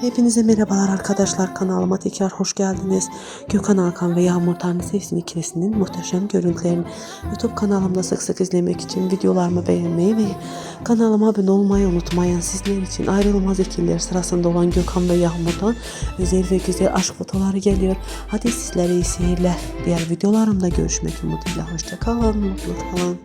Hepinize merhabalar arkadaşlar kanalıma tekrar hoş geldiniz. Gökhan Hakan ve Yağmur Tanrısevsin ikilisinin muhteşem görüntülerini YouTube kanalımda sık sık izlemek için videolarımı beğenmeyi ve kanalıma abone olmayı unutmayın. Sizler için ayrılmaz ikililer sırasında olan Gökhan ve Yağmur'dan özel ve güzel aşk fotoğrafları geliyor. Hadi sizlere iyi seyirler. Diğer videolarımda görüşmek umuduyla. Hoşçakalın, mutlu kalın.